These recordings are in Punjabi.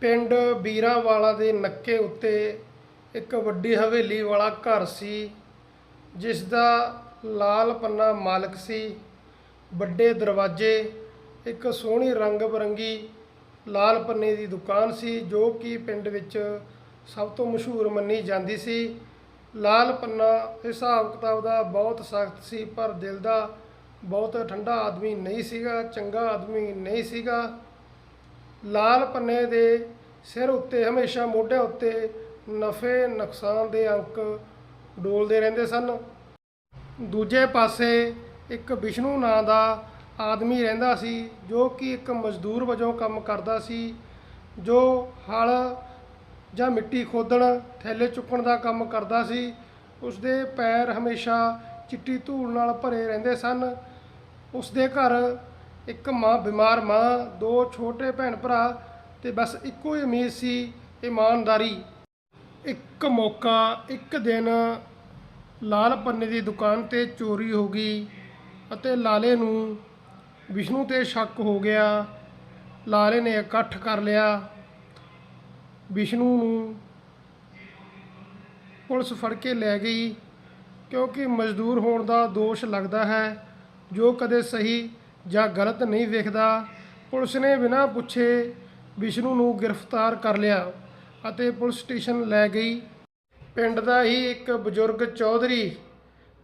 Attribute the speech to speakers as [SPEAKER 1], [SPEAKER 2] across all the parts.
[SPEAKER 1] ਪਿੰਡ ਬੀਰਾਂਵਾਲਾ ਦੇ ਨੱਕੇ ਉੱਤੇ ਇੱਕ ਵੱਡੀ ਹਵੇਲੀ ਵਾਲਾ ਘਰ ਸੀ ਜਿਸ ਦਾ ਲਾਲ ਪੰਨਾ ਮਾਲਕ ਸੀ, ਵੱਡੇ ਦਰਵਾਜ਼ੇ, ਇੱਕ ਸੋਹਣੀ ਰੰਗ ਬਰੰਗੀ ਲਾਲ ਪੰਨੇ ਦੀ ਦੁਕਾਨ ਸੀ, ਜੋ ਕਿ ਪਿੰਡ ਵਿੱਚ ਸਭ ਤੋਂ ਮਸ਼ਹੂਰ ਮੰਨੀ ਜਾਂਦੀ ਸੀ। ਲਾਲ ਪੰਨਾ ਹਿਸਾਬ ਕਿਤਾਬ ਦਾ ਬਹੁਤ ਸਖਤ ਸੀ, ਪਰ ਦਿਲ ਦਾ ਬਹੁਤ ਠੰਡਾ ਆਦਮੀ ਨਹੀਂ ਸੀਗਾ, ਚੰਗਾ ਆਦਮੀ ਨਹੀਂ ਸੀਗਾ। ਲਾਲ ਪੰਨੇ ਦੇ ਸਿਰ ਉੱਤੇ, ਹਮੇਸ਼ਾ ਮੋਢਿਆਂ ਉੱਤੇ ਨਫੇ, ਨੁਕਸਾਨ ਦੇ ਅੰਕ ਡੋਲਦੇ ਰਹਿੰਦੇ ਸਨ। ਦੂਜੇ ਪਾਸੇ ਇੱਕ ਵਿਸ਼ਨੂੰ ਨਾਂ ਦਾ ਆਦਮੀ ਰਹਿੰਦਾ ਸੀ, ਜੋ ਕਿ ਇੱਕ ਮਜ਼ਦੂਰ ਵਜੋਂ ਕੰਮ ਕਰਦਾ ਸੀ, ਜੋ ਹਲ ਜਾਂ ਮਿੱਟੀ ਖੋਦਣ, ਥੈਲੇ ਚੁੱਕਣ ਦਾ ਕੰਮ ਕਰਦਾ ਸੀ। ਉਸਦੇ ਪੈਰ ਹਮੇਸ਼ਾ ਚਿੱਟੀ ਧੂੜ ਨਾਲ ਭਰੇ ਰਹਿੰਦੇ ਸਨ। ਉਸਦੇ ਘਰ ਇੱਕ ਮਾਂ, ਬਿਮਾਰ ਮਾਂ, ਦੋ ਛੋਟੇ ਭੈਣ ਭਰਾ ਤੇ ਬਸ ਇੱਕੋ ਹੀ ਉਮੀਦ ਸੀ, ਇਮਾਨਦਾਰੀ। ਇੱਕ ਮੌਕਾ, ਇੱਕ ਦਿਨ ਲਾਲ ਪੰਨੇ ਦੀ ਦੁਕਾਨ ਤੇ ਚੋਰੀ ਹੋ ਗਈ ਅਤੇ ਲਾਲੇ ਨੂੰ ਵਿਸ਼ਨੂੰ ਤੇ ਸ਼ੱਕ ਹੋ ਗਿਆ। ਲਾਲੇ ਨੇ ਇਕੱਠ ਕਰ ਲਿਆ। ਵਿਸ਼ਨੂੰ ਨੂੰ ਪੁਲਿਸ ਫੜ ਕੇ ਲੈ ਗਈ ਕਿਉਂਕਿ ਮਜ਼ਦੂਰ ਹੋਣ ਦਾ ਦੋਸ਼ ਲੱਗਦਾ ਹੈ। ਜੋ ਕਦੇ ਸਹੀ ਜਾਂ ਗਲਤ ਨਹੀਂ ਵੇਖਦਾ, ਪੁਲਿਸ ਨੇ ਬਿਨਾਂ ਪੁੱਛੇ ਵਿਸ਼ਨੂੰ ਨੂੰ ਗ੍ਰਿਫਤਾਰ ਕਰ ਲਿਆ ਅਤੇ ਪੁਲਿਸ ਸਟੇਸ਼ਨ ਲੈ ਗਈ। ਪਿੰਡ ਦਾ ਹੀ ਇੱਕ ਬਜ਼ੁਰਗ ਚੌਧਰੀ,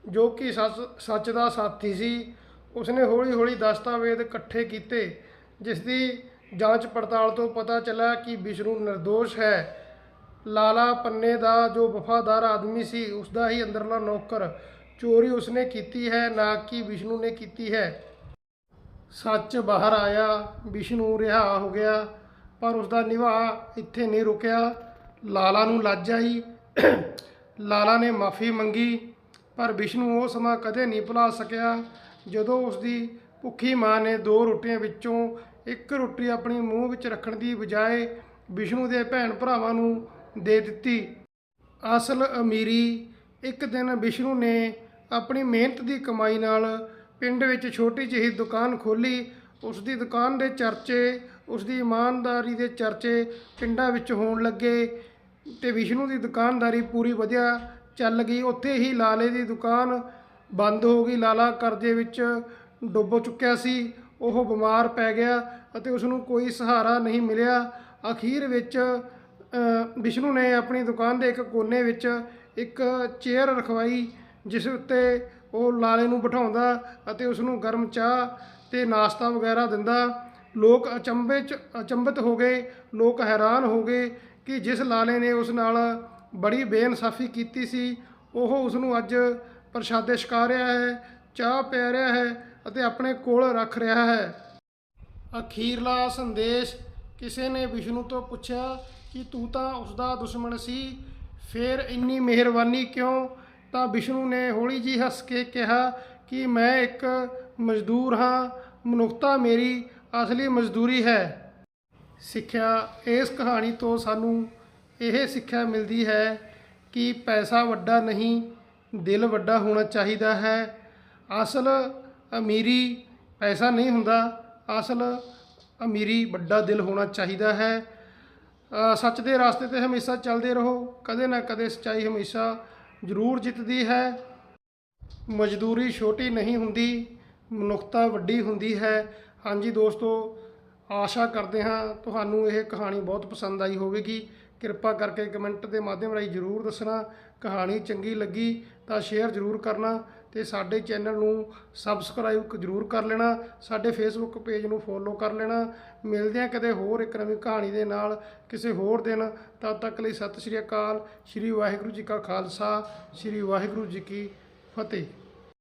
[SPEAKER 1] ਜੋ ਕਿ ਸੱਚ ਸੱਚ ਦਾ ਸਾਥੀ ਸੀ, ਉਸਨੇ ਹੌਲੀ-ਹੌਲੀ ਦਸਤਾਵੇਜ਼ ਇਕੱਠੇ ਕੀਤੇ ਜਿਸ ਦੀ ਜਾਂਚ ਪੜਤਾਲ ਤੋਂ ਪਤਾ ਚੱਲਾ ਕਿ ਵਿਸ਼ਨੂੰ ਨਿਰਦੋਸ਼ ਹੈ। ਲਾਲਾ ਪੰਨੇ ਦਾ ਜੋ ਵਫਾਦਾਰ ਆਦਮੀ ਸੀ ਉਸ ਦਾ ਹੀ ਅੰਦਰਲਾ ਨੌਕਰ ਚੋਰੀ ਉਸਨੇ ਕੀਤੀ ਹੈ, ਨਾ ਕਿ ਵਿਸ਼ਨੂੰ ਨੇ ਕੀਤੀ ਹੈ। ਸੱਚ ਬਾਹਰ ਆਇਆ, ਵਿਸ਼ਨੂੰ ਰਿਹਾ ਹੋ ਗਿਆ, ਪਰ ਉਸ ਦਾ ਨਿਵਾਹ ਇੱਥੇ ਨਹੀਂ ਰੁਕਿਆ। ਲਾਲਾ ਨੂੰ ਲੱਜ ਆਈ। ਲਾਲਾ ਨੇ ਮਾਫੀ ਮੰਗੀ, ਪਰ ਵਿਸ਼ਨੂੰ ਉਹ ਸਮਾਂ ਕਦੇ ਨਹੀਂ ਭੁਲਾ ਸਕਿਆ। ਜਦੋਂ ਉਸ ਦੀ ਭੁੱਖੀ ਮਾਂ ਨੇ ਦੋ ਰੋਟੀਆਂ ਵਿੱਚੋਂ ਇੱਕ ਰੋਟੀ ਆਪਣੀ ਮੂੰਹ ਵਿੱਚ ਰੱਖਣ ਦੀ ਬਜਾਏ ਵਿਸ਼ਨੂੰ ਦੇ ਭੈਣ ਭਰਾਵਾਂ ਨੂੰ ਦੇ ਦਿੱਤੀ। ਅਸਲ ਅਮੀਰੀ, ਇੱਕ ਦਿਨ ਵਿਸ਼ਨੂੰ ਨੇ ਆਪਣੀ ਮਿਹਨਤ ਦੀ ਕਮਾਈ ਨਾਲ ਪਿੰਡ ਵਿੱਚ ਛੋਟੀ ਜਿਹੀ ਦੁਕਾਨ ਖੋਲੀ ਉਸ ਦੀ ਦੁਕਾਨ ਦੇ ਚਰਚੇ ਉਸ ਦੀ ਇਮਾਨਦਾਰੀ ਦੇ ਚਰਚੇ ਪਿੰਡਾਂ ਵਿੱਚ ਹੋਣ ਲੱਗੇ ਤੇ ਵਿਸ਼ਨੂੰ ਦੀ ਦੁਕਾਨਦਾਰੀ ਪੂਰੀ ਵਧੀਆ ਚੱਲ ਗਈ। ਉੱਥੇ ਹੀ ਲਾਲੇ ਦੀ ਦੁਕਾਨ ਬੰਦ ਹੋ ਗਈ। ਲਾਲਾ ਕਰਜ਼ੇ ਵਿੱਚ ਡੁੱਬ ਚੁੱਕਿਆ ਸੀ। ਉਹ ਬਿਮਾਰ ਪੈ ਗਿਆ ਅਤੇ ਉਸ ਨੂੰ ਕੋਈ ਸਹਾਰਾ ਨਹੀਂ ਮਿਲਿਆ। ਅਖੀਰ ਵਿੱਚ ਵਿਸ਼ਨੂੰ ਨੇ ਆਪਣੀ ਦੁਕਾਨ ਦੇ ਇੱਕ ਕੋਨੇ ਵਿੱਚ ਇੱਕ ਚੇਅਰ ਰਖਵਾਈ, ਜਿਸ ਉੱਤੇ ਉਹ ਲਾਲੇ ਨੂੰ ਬਿਠਾਉਂਦਾ ਅਤੇ ਉਸ ਨੂੰ ਗਰਮ ਚਾਹ ਤੇ ਨਾਸ਼ਤਾ ਵਗੈਰਾ ਦਿੰਦਾ। ਲੋਕ ਅਚੰਭੇ ਚ ਅਚੰਭਿਤ ਹੋ ਗਏ। ਲੋਕ ਹੈਰਾਨ ਹੋ ਗਏ ਕਿ ਜਿਸ ਲਾਲੇ ਨੇ ਉਸ ਨਾਲ ਬੜੀ ਬੇਇਨਸਾਫੀ ਕੀਤੀ ਸੀ, ਉਹ ਉਸ ਨੂੰ ਅੱਜ ਪ੍ਰਸ਼ਾਦੇ ਛਕਾ ਰਿਹਾ ਹੈ, ਚਾਹ ਪਿਆ ਰਿਹਾ ਹੈ ਅਤੇ ਆਪਣੇ ਕੋਲ ਰੱਖ ਰਿਹਾ ਹੈ। ਅਖੀਰਲਾ ਸੰਦੇਸ਼, ਕਿਸੇ ਨੇ ਵਿਸ਼ਨੂੰ ਤੋਂ ਪੁੱਛਿਆ ਕਿ ਤੂੰ ਤਾਂ ਉਸ ਦਾ ਦੁਸ਼ਮਣ ਸੀ, ਫਿਰ ਇੰਨੀ ਮਿਹਰਬਾਨੀ ਕਿਉਂ ਤਾਂ ਵਿਸ਼ਨੂੰ ਨੇ ਹੌਲੀ ਜੀ ਹੱਸ ਕੇ ਕਿਹਾ ਕਿ ਮੈਂ ਇੱਕ ਮਜ਼ਦੂਰ ਹਾਂ, ਮਨੁੱਖਤਾ ਮੇਰੀ ਅਸਲੀ ਮਜ਼ਦੂਰੀ ਹੈ। ਸਿੱਖਿਆ ਇਸ ਕਹਾਣੀ ਤੋਂ ਸਾਨੂੰ ਇਹ ਸਿੱਖਿਆ ਮਿਲਦੀ ਹੈ ਕਿ ਪੈਸਾ ਵੱਡਾ ਨਹੀਂ, ਦਿਲ ਵੱਡਾ ਹੋਣਾ ਚਾਹੀਦਾ ਹੈ। ਅਸਲ ਅਮੀਰੀ ਪੈਸਾ ਨਹੀਂ ਹੁੰਦਾ, ਅਸਲ ਅਮੀਰੀ ਵੱਡਾ ਦਿਲ ਹੋਣਾ ਚਾਹੀਦਾ ਹੈ। ਸੱਚ ਦੇ ਰਸਤੇ ਤੇ ਹਮੇਸ਼ਾ ਚੱਲਦੇ ਰਹੋ, ਕਦੇ ਨਾ ਕਦੇ ਸੱਚਾਈ ਹਮੇਸ਼ਾ ਜ਼ਰੂਰ ਜਿੱਤਦੀ ਹੈ। ਮਜ਼ਦੂਰੀ ਛੋਟੀ ਨਹੀਂ ਹੁੰਦੀ, ਮਨੁੱਖਤਾ ਵੱਡੀ ਹੁੰਦੀ ਹੈ। ਹਾਂਜੀ ਦੋਸਤੋ, ਆਸ਼ਾ ਕਰਦੇ ਹਾਂ, ਤੁਹਾਨੂੰ ਇਹ ਕਹਾਣੀ ਬਹੁਤ ਪਸੰਦ ਆਈ ਹੋਵੇਗੀ। ਕਿਰਪਾ ਕਰਕੇ ਕਮੈਂਟ ਦੇ ਮਾਧਿਅਮ ਰਾਹੀਂ ਜਰੂਰ ਦੱਸਣਾ। ਕਹਾਣੀ ਚੰਗੀ ਲੱਗੀ ਤਾਂ ਸ਼ੇਅਰ ਜਰੂਰ ਕਰਨਾ। ਤੇ ਸਾਡੇ ਚੈਨਲ ਨੂੰ ਸਬਸਕ੍ਰਾਈਬ ਜਰੂਰ ਕਰ ਲੈਣਾ, ਸਾਡੇ ਫੇਸਬੁੱਕ ਪੇਜ ਨੂੰ ਫੋਲੋ ਕਰ ਲੈਣਾ। ਮਿਲਦੇ ਹਾਂ ਕਦੇ ਹੋਰ ਇੱਕ ਨਵੀਂ ਕਹਾਣੀ ਦੇ ਨਾਲ ਕਿਸੇ ਹੋਰ ਦਿਨ। ਤਦ ਤੱਕ ਲਈ ਸਤਿ ਸ਼੍ਰੀ ਅਕਾਲ, ਸ਼੍ਰੀ ਵਾਹਿਗੁਰੂ ਜੀ ਕਾ ਖਾਲਸਾ, ਸ਼੍ਰੀ ਵਾਹਿਗੁਰੂ ਜੀ ਕੀ ਫਤਿਹ।